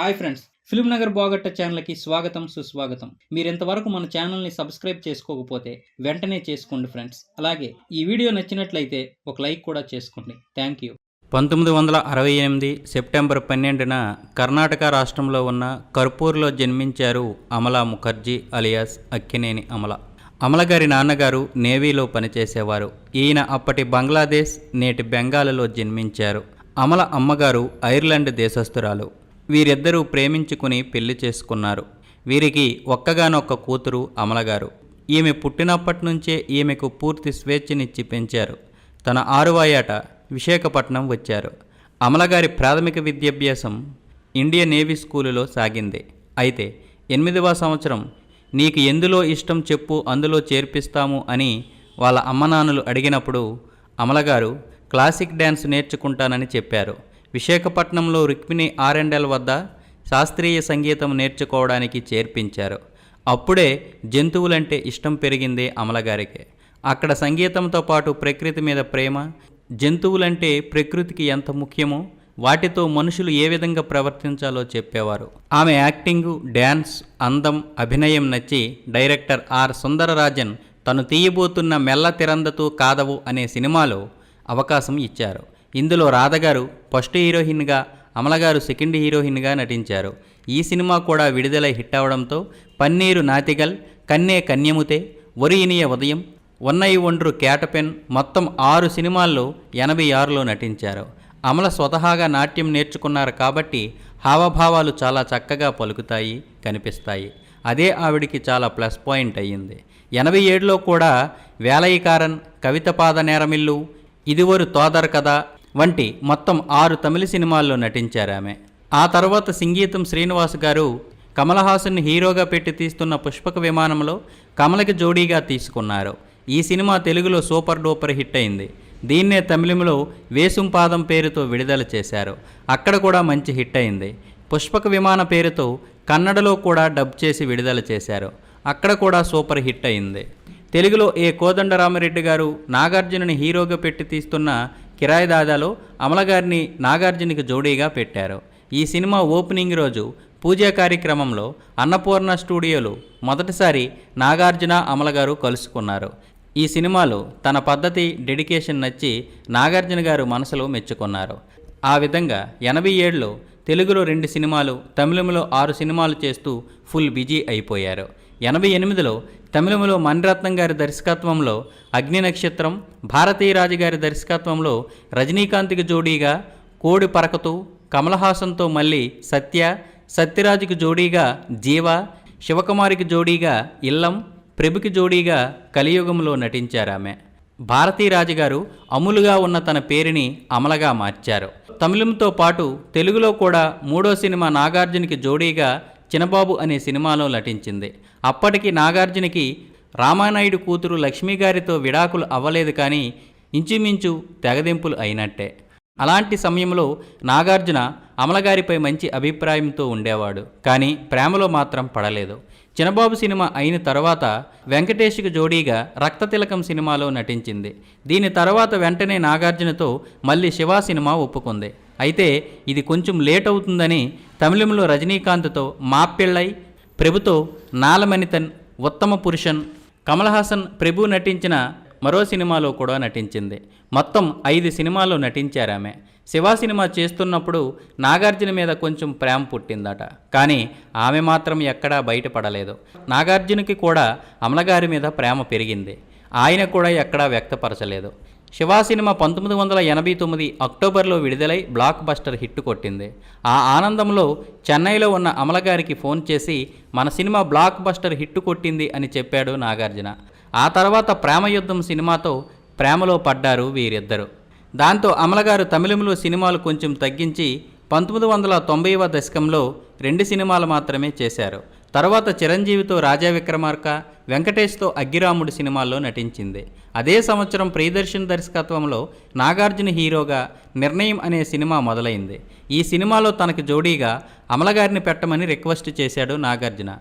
Hi friends film Nagar బాగట్ట ఛానల్కి స్వాగతం సుస్వాగతం. మీరు ఇంతవరకు మన ఛానల్ని సబ్స్క్రైబ్ చేసుకోకపోతే వెంటనే చేసుకోండి ఫ్రెండ్స్. అలాగే ఈ వీడియో నచ్చినట్లయితే ఒక లైక్ కూడా చేసుకోండి. Thank you. పంతొమ్మిది వందల అరవై ఎనిమిది సెప్టెంబర్ పన్నెండున కర్ణాటక రాష్ట్రంలో ఉన్న కర్పూర్లో జన్మించారు అమలా ముఖర్జీ అలియాస్ అక్కినేని అమల. అమల గారి నాన్నగారు నేవీలో పనిచేసేవారు. ఈయన అప్పటి బంగ్లాదేశ్ నేటి బెంగాల్లో జన్మించారు. అమల అమ్మగారు ఐర్లాండ్ దేశస్థురాలు. వీరిద్దరూ ప్రేమించుకుని పెళ్ళి చేసుకున్నారు. వీరికి ఒక్కగానొక్క కూతురు అమలగారు. ఈమె పుట్టినప్పటి నుంచే ఈమెకు పూర్తి స్వేచ్ఛనిచ్చి పెంచారు. తన ఆరువాయేట విశాఖపట్నం వచ్చారు. అమలగారి ప్రాథమిక విద్యాభ్యాసం ఇండియన్ నేవీ స్కూలులో సాగింది. అయితే ఎనిమిదవ సంవత్సరం నీకు ఎందులో ఇష్టం చెప్పు అందులో చేర్పిస్తాము అని వాళ్ళ అమ్మనాన్నలు అడిగినప్పుడు అమలగారు క్లాసిక్ డ్యాన్స్ నేర్చుకుంటానని చెప్పారు. విశాఖపట్నంలో రుక్మిణి ఆర్ఎండ్ఎల్ వద్ద శాస్త్రీయ సంగీతం నేర్చుకోవడానికి చేర్పించారు. అప్పుడే జంతువులంటే ఇష్టం పెరిగింది అమలగారికి అక్కడ సంగీతంతో పాటు ప్రకృతి మీద ప్రేమ జంతువులంటే ప్రకృతికి ఎంత ముఖ్యమో వాటితో మనుషులు ఏ విధంగా ప్రవర్తించాలో చెప్పేవారు. ఆమె యాక్టింగు డ్యాన్స్ అందం అభినయం నచ్చి డైరెక్టర్ ఆర్ సుందరరాజన్ తను తీయబోతున్న మెల్ల తిరందతూ కాదవు అనే సినిమాలో అవకాశం ఇచ్చారు. ఇందులో రాధగారు ఫస్ట్ హీరోయిన్గా అమలగారు సెకండ్ హీరోయిన్గా నటించారు. ఈ సినిమా కూడా విడుదలై హిట్ అవడంతో పన్నీరు నాతిగల్ కన్నే కన్యముతే ఒరియినియ ఉదయం ఉన్నయి ఒండ్రు కేటపెన్ మొత్తం ఆరు సినిమాల్లో ఎనభై ఆరులో నటించారు. అమల స్వతహాగా నాట్యం నేర్చుకున్నారు కాబట్టి హావభావాలు చాలా చక్కగా పలుకుతాయి కనిపిస్తాయి. అదే ఆవిడికి చాలా ప్లస్ పాయింట్ అయ్యింది. ఎనభై ఏడులో కూడా వేలయికారన్ కవితపాద నేరమిల్లు ఇదివరు తోదర్ కథ వంటి మొత్తం ఆరు తమిళ సినిమాల్లో నటించారు ఆమె. ఆ తర్వాత సంగీతం శ్రీనివాస్ గారు కమలహాసన్ని హీరోగా పెట్టి తీస్తున్న పుష్పక విమానంలో కమలకి జోడీగా తీసుకున్నారు. ఈ సినిమా తెలుగులో సూపర్ డూపర్ హిట్ అయింది. దీన్నే తమిళంలో వేసుంపాదం పేరుతో విడుదల చేశారు. అక్కడ కూడా మంచి హిట్ అయింది. పుష్పక విమాన పేరుతో కన్నడలో కూడా డబ్ చేసి విడుదల చేశారు. అక్కడ కూడా సూపర్ హిట్ అయింది. తెలుగులో ఏ కోదండరామరెడ్డి గారు నాగార్జునని హీరోగా పెట్టి తీస్తున్న కిరాయి దాదాలో అమలగారిని నాగార్జునికి జోడీగా పెట్టారు. ఈ సినిమా ఓపెనింగ్ రోజు పూజా కార్యక్రమంలో అన్నపూర్ణ స్టూడియోలు మొదటిసారి నాగార్జున అమలగారు కలుసుకున్నారు. ఈ సినిమాలో తన పద్ధతి డెడికేషన్ నచ్చి నాగార్జున గారు మనసులో మెచ్చుకున్నారు. ఆ విధంగా ఎనభై ఏడులో తెలుగులో రెండు సినిమాలు తమిళంలో ఆరు సినిమాలు చేస్తూ ఫుల్ బిజీ అయిపోయారు. ఎనభై ఎనిమిదిలో తమిళంలో మణిరత్నం గారి దర్శకత్వంలో అగ్ని నక్షత్రం భారతీయ రాజుగారి దర్శకత్వంలో రజనీకాంత్కి జోడీగా కోడి పరకతూ కమలహాసన్తో మళ్ళీ సత్య సత్యరాజుకి జోడీగా జీవ శివకుమారికి జోడీగా ఇల్లం ప్రభుకి జోడీగా కలియుగంలో నటించారామె భారతీయ రాజుగారు అములుగా ఉన్న తన పేరుని అమలగా మార్చారు. తమిళంతో పాటు తెలుగులో కూడా మూడో సినిమా నాగార్జునకి జోడీగా చినబాబు అనే సినిమాలో నటించింది. అప్పటికి నాగార్జునకి రామానాయుడు కూతురు లక్ష్మీగారితో విడాకులు అవ్వలేదు కానీ ఇంచుమించు తెగదింపులు అయినట్టే. అలాంటి సమయంలో నాగార్జున అమలగారిపై మంచి అభిప్రాయంతో ఉండేవాడు. కానీ ప్రేమలో మాత్రం పడలేదు. చినబాబు సినిమా అయిన తర్వాత వెంకటేష్కు జోడీగా రక్తతిలకం సినిమాలో నటించింది. దీని తర్వాత వెంటనే నాగార్జునతో మళ్ళీ శివ సినిమా ఒప్పుకుంది. అయితే ఇది కొంచెం లేట్ అవుతుందని తమిళంలో రజనీకాంత్తో మాపిళ్ళై ప్రభుతో నాలమణితన్ ఉత్తమ పురుషన్ కమల్ హాసన్ ప్రభు నటించిన మరో సినిమాలో కూడా నటించింది. మొత్తం ఐదు సినిమాల్లో నటించారామె శివ సినిమా చేస్తున్నప్పుడు నాగార్జున మీద కొంచెం ప్రేమ పుట్టిందట. కానీ ఆమె మాత్రం ఎక్కడా బయటపడలేదు. నాగార్జునకి కూడా అమలగారి మీద ప్రేమ పెరిగింది. ఆయన కూడా ఎక్కడా వ్యక్తపరచలేదు. శివ సినిమా పంతొమ్మిది వందల ఎనభై తొమ్మిది అక్టోబర్లో విడుదలై బ్లాక్ బస్టర్ హిట్ కొట్టింది. ఆ ఆనందంలో చెన్నైలో ఉన్న అమలగారికి ఫోన్ చేసి మన సినిమా బ్లాక్ బస్టర్ హిట్ కొట్టింది అని చెప్పాడు నాగార్జున. ఆ తర్వాత ప్రేమయుద్ధం సినిమాతో ప్రేమలో పడ్డారు వీరిద్దరు. దాంతో అమలగారు తమిళంలో సినిమాలు కొంచెం తగ్గించి పంతొమ్మిది వందల తొంభైవ దశకంలో రెండు సినిమాలు మాత్రమే చేశారు. తర్వాత చిరంజీవితో రాజా విక్రమార్క వెంకటేష్తో అగ్గిరాముడు సినిమాల్లో నటించింది. అదే సంవత్సరం ప్రియదర్శన్ దర్శకత్వంలో నాగార్జున హీరోగా నిర్ణయం అనే సినిమా మొదలైంది. ఈ సినిమాలో తనకు జోడీగా అమలగారిని పెట్టమని రిక్వెస్ట్ చేశాడు నాగార్జున.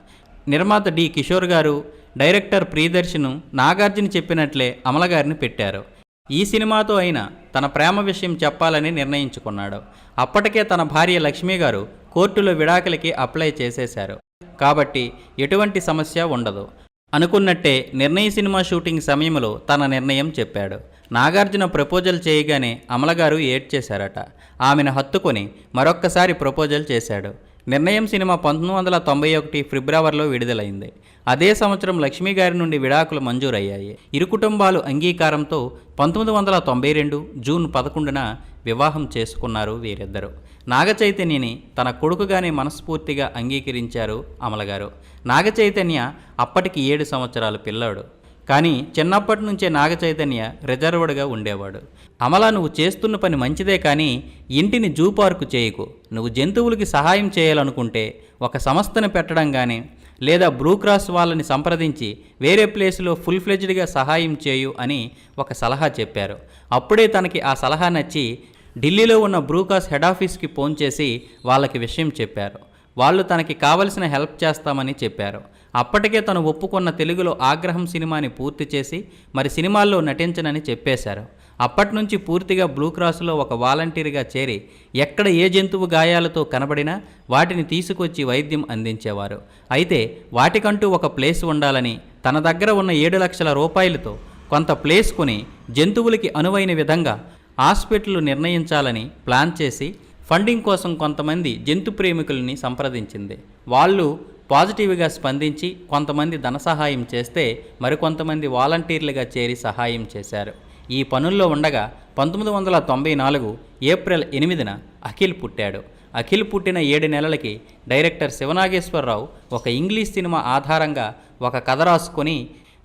నిర్మాత డి. కిషోర్ గారు డైరెక్టర్ ప్రియదర్శను నాగార్జున చెప్పినట్లే అమలగారిని పెట్టారు. ఈ సినిమాతో అయినా తన ప్రేమ విషయం చెప్పాలని నిర్ణయించుకున్నాడు. అప్పటికే తన భార్య లక్ష్మి గారు కోర్టులో విడాకులకి అప్లై చేసేశారు. కాబట్టి ఎటువంటి సమస్య ఉండదు. అనుకున్నట్టే నిర్ణయ సినిమా షూటింగ్ సమయంలో తన నిర్ణయం చెప్పాడు. నాగార్జున ప్రపోజల్ చేయగానే అమలగారు ఏడ్చేశారట. ఆమెను హత్తుకొని మరొక్కసారి ప్రపోజల్ చేశాడు. నిర్ణయం సినిమా పంతొమ్మిది వందల తొంభై ఒకటి ఫిబ్రవరిలో విడుదలైంది. అదే సంవత్సరం లక్ష్మి గారి నుండి విడాకులు మంజూరయ్యాయి. ఇరు కుటుంబాలు అంగీకారంతో పంతొమ్మిది వందల తొంభై రెండు జూన్ పదకొండున వివాహం చేసుకున్నారు వీరిద్దరు. నాగచైతన్యని తన కొడుకుగానే మనస్ఫూర్తిగా అంగీకరించారు అమలగారు. నాగచైతన్య అప్పటికి ఏడు సంవత్సరాల పిల్లాడు. కానీ చిన్నప్పటి నుంచే నాగచైతన్య రిజర్వ్డ్గా ఉండేవాడు. అమల నువ్వు చేస్తున్న పని మంచిదే కానీ ఇంటిని జూ పార్కు చేయకు. నువ్వు జంతువులకి సహాయం చేయాలనుకుంటే ఒక సంస్థను పెట్టడం కానీ లేదా బ్రూక్రాస్ వాళ్ళని సంప్రదించి వేరే ప్లేస్లో ఫుల్ ఫ్లెజ్డ్గా సహాయం చేయు అని ఒక సలహా చెప్పారు. అప్పుడే తనకి ఆ సలహా నచ్చి ఢిల్లీలో ఉన్న బ్రూకాస్ హెడ్ ఆఫీస్కి ఫోన్ చేసి వాళ్ళకి విషయం చెప్పారు. వాళ్ళు తనకి కావలసిన హెల్ప్ చేస్తామని చెప్పారు. అప్పటికే తను ఒప్పుకున్న తెలుగులో ఆగ్రహం సినిమాని పూర్తి చేసి మరి సినిమాల్లో నటించనని చెప్పేశారు. అప్పటి నుంచి పూర్తిగా బ్లూ క్రాస్లో ఒక వాలంటీర్గా చేరి ఎక్కడ ఏ జంతువు గాయాలతో కనబడినా వాటిని తీసుకొచ్చి వైద్యం అందించేవారు. అయితే వాటికంటూ ఒక ప్లేస్ ఉండాలని తన దగ్గర ఉన్న ఏడు లక్షల రూపాయలతో కొంత ప్లేస్ కొని జంతువులకి అనువైన విధంగా హాస్పిటల్ నిర్ణయించాలని ప్లాన్ చేసి ఫండింగ్ కోసం కొంతమంది జంతు ప్రేమికుల్ని సంప్రదించింది. వాళ్ళు పాజిటివ్గా స్పందించి కొంతమంది ధన సహాయం చేస్తే మరికొంతమంది వాలంటీర్లుగా చేరి సహాయం చేశారు. ఈ పనుల్లో ఉండగా పంతొమ్మిది వందల తొంభై నాలుగు ఏప్రిల్ ఎనిమిదిన అఖిల్ పుట్టాడు. అఖిల్ పుట్టిన ఏడు నెలలకి డైరెక్టర్ శివనాగేశ్వరరావు ఒక ఇంగ్లీష్ సినిమా ఆధారంగా ఒక కథ రాసుకొని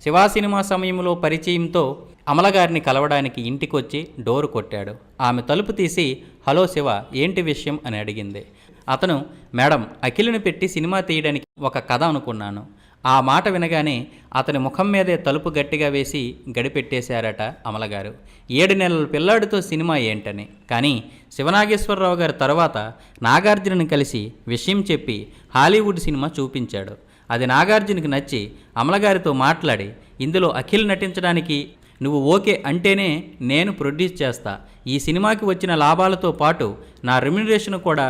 శివా సినిమా సమయంలో పరిచయంతో అమలగారిని కలవడానికి ఇంటికొచ్చి డోరు కొట్టాడు. ఆమె తలుపు తీసి హలో శివ ఏంటి విషయం? అని అడిగింది. అతను మేడం అఖిల్ని పెట్టి సినిమా తీయడానికి ఒక కథ అనుకున్నాను. ఆ మాట వినగానే అతని ముఖం మీదే తలుపు గట్టిగా వేసి గడిపెట్టేశారట అమలగారు. ఏడు నెలల పిల్లాడితో సినిమా ఏంటని. కానీ శివనాగేశ్వరరావు గారి తర్వాత నాగార్జునని కలిసి విషయం చెప్పి హాలీవుడ్ సినిమా చూపించాడు. అది నాగార్జునకి నచ్చి అమలగారితో మాట్లాడి ఇందులో అఖిల్ నటించడానికి నువ్వు ఓకే అంటేనే నేను ప్రొడ్యూస్ చేస్తా. ఈ సినిమాకి వచ్చిన లాభాలతో పాటు నా రెమ్యునరేషన్ కూడా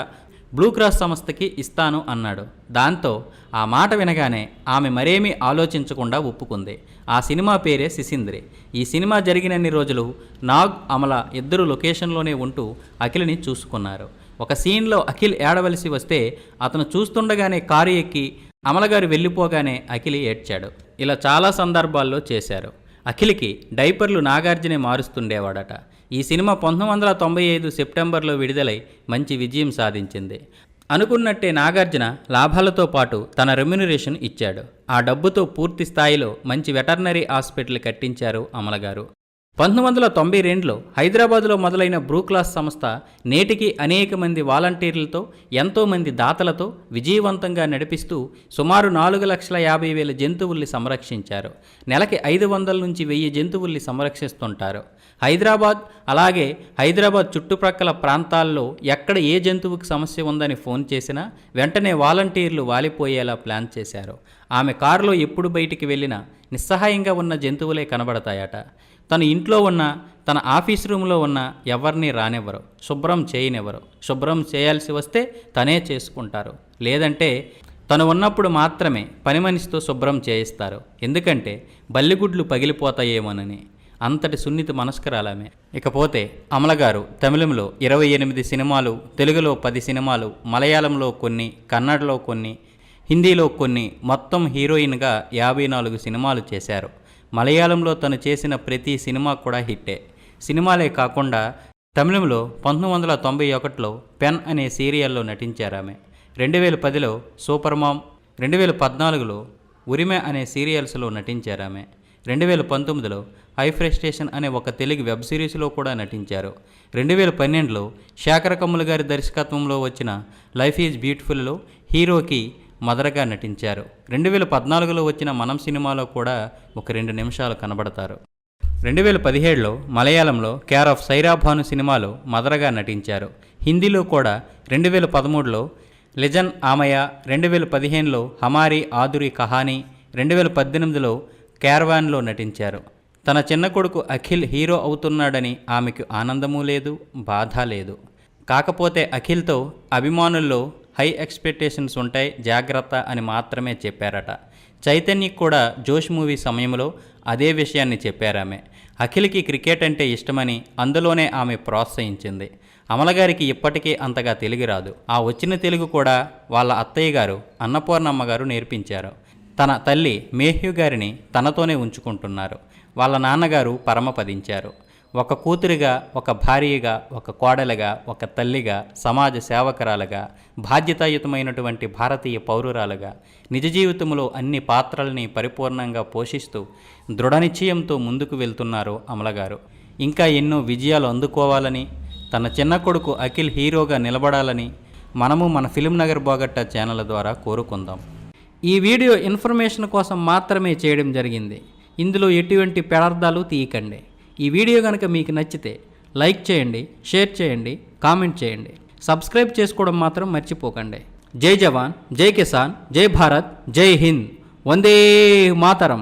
బ్లూ క్రాస్ సంస్థకి ఇస్తాను అన్నాడు. దాంతో ఆ మాట వినగానే ఆమె మరేమీ ఆలోచించకుండా ఒప్పుకుంది. ఆ సినిమా పేరే సిసింద్రి ఈ సినిమా జరిగినన్ని రోజులు నాగ్ అమల ఇద్దరు లొకేషన్లోనే ఉంటూ అఖిల్ని చూసుకున్నారు. ఒక సీన్లో అఖిల్ ఏడవలసి వస్తే అతను చూస్తుండగానే కారు ఎక్కి అమలగారు వెళ్ళిపోగానే అఖిలి ఏడ్చాడు. ఇలా చాలా సందర్భాల్లో చేశారు. అఖిల్కి డైపర్లు నాగార్జునే మారుస్తుండేవాడట. ఈ సినిమా పంతొమ్మిది వందల తొంభై ఐదు సెప్టెంబర్లో విడుదలై మంచి విజయం సాధించింది. అనుకున్నట్టే నాగార్జున లాభాలతో పాటు తన రెమ్యునరేషన్ ఇచ్చాడు. ఆ డబ్బుతో పూర్తి స్థాయిలో మంచి వెటర్నరీ హాస్పిటల్ కట్టించారు అమలగారు. పంతొమ్మిది వందల తొంభై రెండులో హైదరాబాదులో మొదలైన బ్రూక్లాస్ సంస్థ నేటికి అనేక మంది వాలంటీర్లతో ఎంతోమంది దాతలతో విజయవంతంగా నడిపిస్తూ సుమారు నాలుగు లక్షల యాభై వేల జంతువుల్ని సంరక్షించారు. నెలకి ఐదు వందల నుంచి వెయ్యి జంతువుల్ని సంరక్షిస్తుంటారు. హైదరాబాద్ అలాగే హైదరాబాద్ చుట్టుప్రక్కల ప్రాంతాల్లో ఎక్కడ ఏ జంతువుకి సమస్య ఉందని ఫోన్ చేసినా వెంటనే వాలంటీర్లు వాలిపోయేలా ప్లాన్ చేశారు. ఆమె కారులో ఎప్పుడు బయటికి వెళ్ళినా నిస్సహాయంగా ఉన్న జంతువులే కనబడతాయట. తను ఇంట్లో ఉన్న తన ఆఫీస్ రూమ్లో ఉన్న ఎవరిని రానివ్వరు. శుభ్రం చేయనివ్వరు. శుభ్రం చేయాల్సి వస్తే తనే చేసుకుంటారు. లేదంటే తను ఉన్నప్పుడు మాత్రమే పని మనిషితో శుభ్రం చేయిస్తారు. ఎందుకంటే బల్లిగుడ్లు పగిలిపోతాయేమోనని. అంతటి సున్నిత మనస్కరాలమే. ఇకపోతే అమలగారు తమిళంలో ఇరవై ఎనిమిది సినిమాలు తెలుగులో పది సినిమాలు మలయాళంలో కొన్ని కన్నడలో కొన్ని హిందీలో కొన్ని మొత్తం హీరోయిన్గా యాభై నాలుగు సినిమాలు చేశారు. మలయాళంలో తను చేసిన ప్రతి సినిమా కూడా హిట్టే. సినిమాలే కాకుండా తమిళంలో పంతొమ్మిది వందల తొంభై ఒకటిలో పెన్ అనే సీరియల్లో నటించారు ఆమె రెండు వేల పదిలో సూపర్ మామ్ రెండు వేల పద్నాలుగులో ఉరిమె అనే సీరియల్స్లో నటించారు ఆమె రెండు వేల పంతొమ్మిదిలో హై ఫ్రస్ట్రేషన్ అనే ఒక తెలుగు వెబ్ సిరీస్లో కూడా నటించారు. రెండు వేల పన్నెండులో శేఖర కమ్ముల గారి దర్శకత్వంలో వచ్చిన లైఫ్ ఈజ్ బ్యూటిఫుల్లో హీరోకి మదరగా నటించారు. రెండు వేల పద్నాలుగులో వచ్చిన మనం సినిమాలో కూడా ఒక రెండు నిమిషాలు కనబడతారు. రెండు వేల పదిహేడులో మలయాళంలో కేర్ ఆఫ్ సైరాభాను సినిమాలో మదరగా నటించారు. హిందీలో కూడా రెండు వేల పదమూడులో లెజన్ ఆమయ రెండు వేల పదిహేనులో హమారి ఆదురి కహానీ రెండు వేల పద్దెనిమిదిలో క్యారవాన్లో నటించారు. తన చిన్న కొడుకు అఖిల్ హీరో అవుతున్నాడని ఆమెకు ఆనందమూ లేదు బాధ లేదు. కాకపోతే అఖిల్తో అభిమానుల్లో హై ఎక్స్పెక్టేషన్స్ ఉంటాయి జాగ్రత్త అని మాత్రమే చెప్పారట. చైతన్యకి కూడా జోష్ మూవీ సమయంలో అదే విషయాన్ని చెప్పారామె అఖిల్కి క్రికెట్ అంటే ఇష్టమని అందులోనే ఆమె ప్రోత్సహించింది. అమలగారికి ఇప్పటికీ అంతగా తెలుగు రాదు. ఆ వచ్చిన తెలుగు కూడా వాళ్ళ అత్తయ్య గారు అన్నపూర్ణమ్మ గారు నేర్పించారు. తన తల్లి మేహ్యు గారిని తనతోనే ఉంచుకుంటున్నారు. వాళ్ళ నాన్నగారు పరమపదించారు. ఒక కూతురిగా ఒక భార్యగా ఒక కోడలుగా ఒక తల్లిగా సమాజ సేవకురాలుగా బాధ్యతాయుతమైనటువంటి భారతీయ పౌరురాలుగా నిజ జీవితంలో అన్ని పాత్రల్ని పరిపూర్ణంగా పోషిస్తూ దృఢనిశ్చయంతో ముందుకు వెళ్తున్నారు అమలగారు ఇంకా ఎన్నో విజయాలు అందుకోవాలని తన చిన్న కొడుకు అఖిల్ హీరోగా నిలబడాలని మనము మన ఫిలిం నగర్ బోగట్ట ఛానల్ ద్వారా కోరుకుందాం. ఈ వీడియో ఇన్ఫర్మేషన్ కోసం మాత్రమే చేయడం జరిగింది. ఇందులో ఎటువంటి పెడార్థాలు తీయకండి. ఈ వీడియో కనుక మీకు నచ్చితే లైక్ చేయండి షేర్ చేయండి కామెంట్ చేయండి. సబ్స్క్రైబ్ చేసుకోవడం మాత్రం మర్చిపోకండి. జై జవాన్ జై కిసాన్ జై భారత్ జై హింద్. వందే మాతరం.